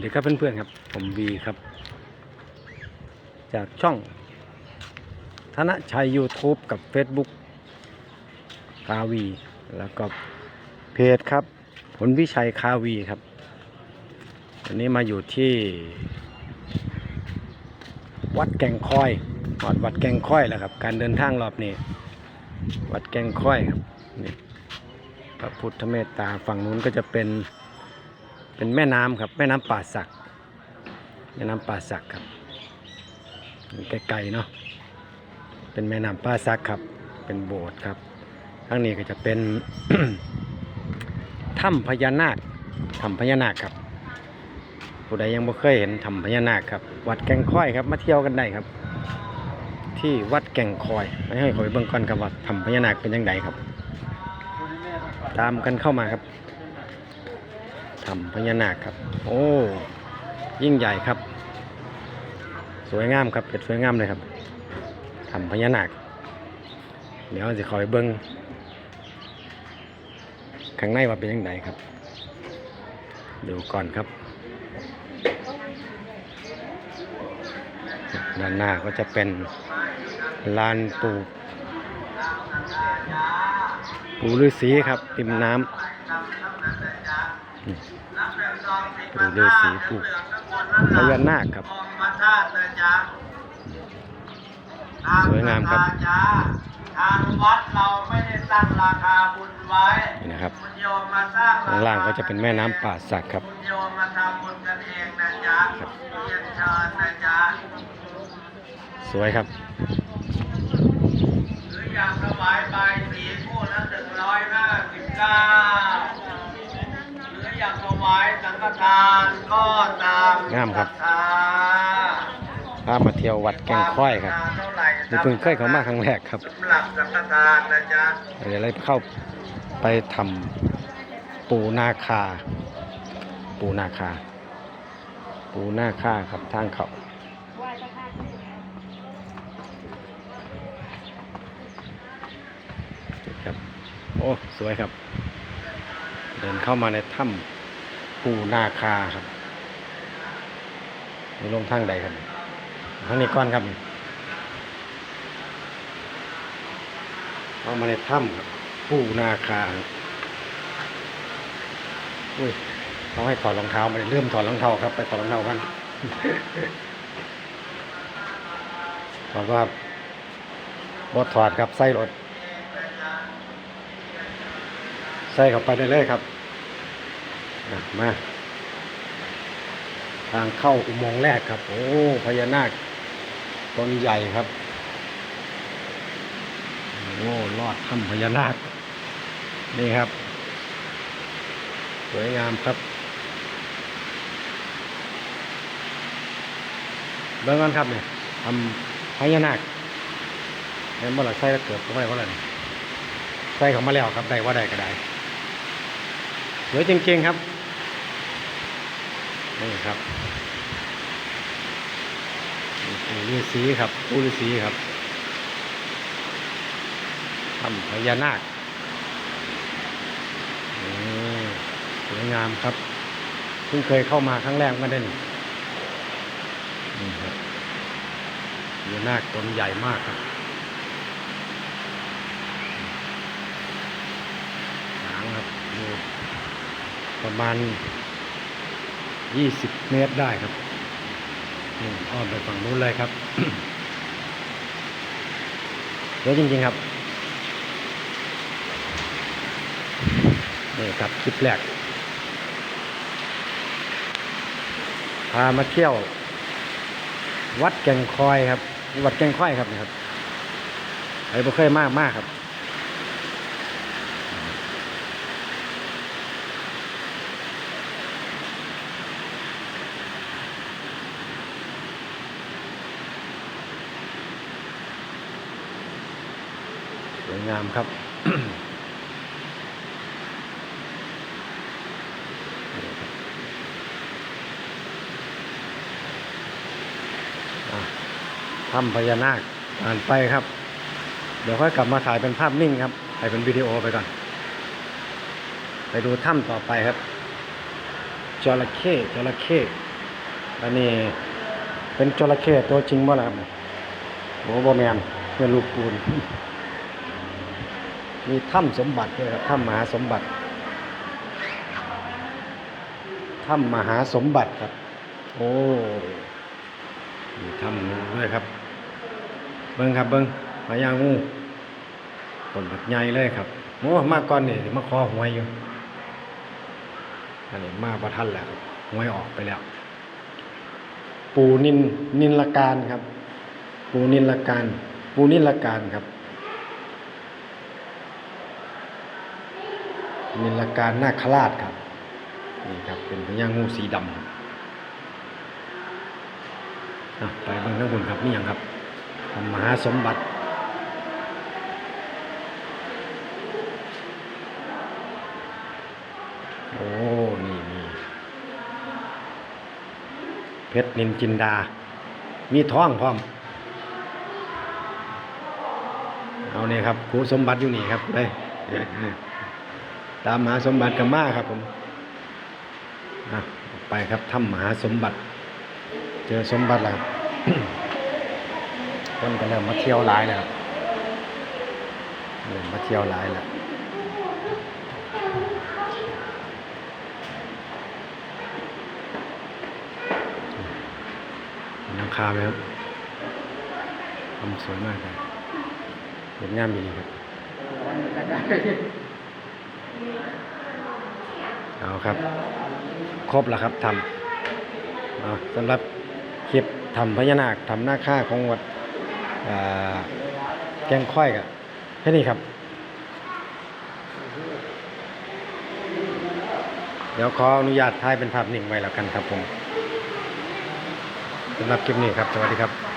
วัสดีครับเพื่อนๆครับ ผมวีครับ จากช่อง ธนชัย YouTube กับ Facebook คาวี แล้วก็เพจครับ ผลวิชัยคาวีครับวันนี้มาอยู่ที่ วัดแก่งคอยวัดวัดแก่งคอยแหละครับ การเดินทางรอบนี้ วัดแก่งคอยครับนี่พระพุทธเมตตาฝั่งนู้นก็จะเป็น เป็นแม่น้ำครับ แม่น้ำป่าสัก แม่น้ำป่าสักครับไกลๆเนาะเป็นแม่น้ำป่าสักครับ เป็นโบสถ์ครับข้างนี้ก็จะเป็นถ้ำพญานาคถ้ำพญานาคครับ ผู้ใดยังไม่เคยเห็นถ้ำพญานาคครับ วัดแก่งค่อยครับ มาเที่ยวกันได้ครับ ที่วัดแก่งคอยไปให้ขอยเบิ่งก่อนครับว่าถ้ำพญานาคเป็นยังไงครับ ตามกันเข้ามาครับ ถ้ำพญานาคครับ โอ้ ยิ่งใหญ่ครับ สวยงามครับเป็นสวยงามเลยครับถ้ำพญานาค เดี๋ยวจะคอยเบิ้งข้างในว่าเป็นยังไงครับ ดูก่อนครับ ด้านหน้าก็จะเป็นลานปูปูฤาษีครับติมน้ำนี่ ปูฤาษีปูพญานาคครับ สวยงามครับทางวัดเราไม่ได้ตั้งราคาบุญไว้นี่นะครับคุณโยมมาสร้างข้างล่างก็จะเป็นแม่น้ำป่าสักครับคุณโยมมาทำบุญกันเองนะจ๊ะครับเรียนเชิญนะจ๊ะสวยครับหรืออยากถวายใบสีคู่ละหนึ่งร้อยห้าสิบเก้าหรืออยากถวายสังฆทานก็ตามงามครับ ศรัทธาพามาเที่ยววัดแก่งค่อยครับเท่าไหร่นี่เพิ่งเคยเข้ามาครั้งแรกครับสำหรับสังฆทานนะจ๊ะเดี๋ยวเราเข้าไปทำปูนาคา ปูนาคา ปูนาคาครับทางเขาครับ โอ้ สวยครับ เดินเข้ามาในถ้ำ ปูนาคาครับมีลงทางใดครับทางนี้ก้อนครับเข้ามาในถ้ำครับปูนาคาครับอุ้ยเขาให้ถอดรองเท้ามาเริ่มถอดรองเท้าครับ ไปถอดรองเท้ากันถอดว่าบดถอดครับใส่รถใส่เข้าไปได้เลยครับ อะมา ทางเข้าอุโมงค์แรกครับ โอ้พญานาคต้นใหญ่ครับโอ้ลอดถ้ำพญานาค นี่ครับ สวยงามครับเบิ่งกันครับเนี่ยทำพญานาคเห็นบ่ล่ะใส่แล้วเกิดเข้าไปว่าอะไรใส่เขามาแล้วครับได้ว่าได้ก็ได้สวยจริงๆครับ นี่ครับนี่ปูฤาษีครับปูฤาษีครับถ้ำพญานาคนี่สวยงามครับเพิ่งเคยเข้ามาครั้งแรกมาได้นี่นี่ครับพญานาคตนใหญ่มากครับหางครับดูประมาณ 20เมตรได้ครับนี่อ้อมไปฝั่งนู้นเลยครับเยอะจริง ๆ ครับนี่ครับคลิปแรก พามาเที่ยว วัดแก่งคอยครับ วัดแก่งคอยครับนี่ครับไอ้บ่เคยมากมากครับ วยงามครับถ้ำพญานาคผ่านไปครับ เดี๋ยวค่อยกลับมาถ่ายเป็นภาพนิ่งครับถ่ายเป็นวิดีโอไปก่อน ไปดูถ้ำต่อไปครับจระเข้จระเข้อันนี้เป็นจระเข้ตัวจริงบ่ล่ะครับโอ้บ่แมนเป็นลูกปูน มีถ้ำสมบัติด้วยครับถ้ำมหาสมบัติถ้ำมหาสมบัติครับ โอ้มีถ้ำด้วยครับ เบิ้งครับเบิ้งมายางูผลแบบใหญ่เลยครับโอ้มาก่อนนี่มาขอหวยอยู่อันนี้มาประทันแล้วครับหวยออกไปแล้ว ปูนินนินละการครับ ปูนินละการ ปูนินละการครับ นิลการนาคราชครับ นี่ครับ เป็นพญางูสีดำอะไปเบิ่งข้างบนครับนี่ยังครับมหาสมบัติโอ้ นี่มีเพชรนินจินดา มีท้องพร้อม เอาเนี่ยครับคูสมบัติอยู่นี่ครับได้ ตามหาสมบัติกับมาครับผมอะไปครับถ้ำมหาสมบัติ เจอสมบัติแล้วคนก็เริ่มมาเที่ยวหลายแล้วครับเริ่มมาเที่ยวหลายแล้วนหลังคาไหมครับทำสวยมากครับเห็นงามดีครับ เอาครับ ครบแล้วครับทำสำหรับคลิปทำพญานาคทำหน้าค่าของวัดแกงค่อยกับแค่นี้ครับ เดี๋ยวขออนุญาตถ่ายเป็นภาพนิ่งไว้แล้วกันครับผมสำหรับคลิปนี้ครับ สวัสดีครับ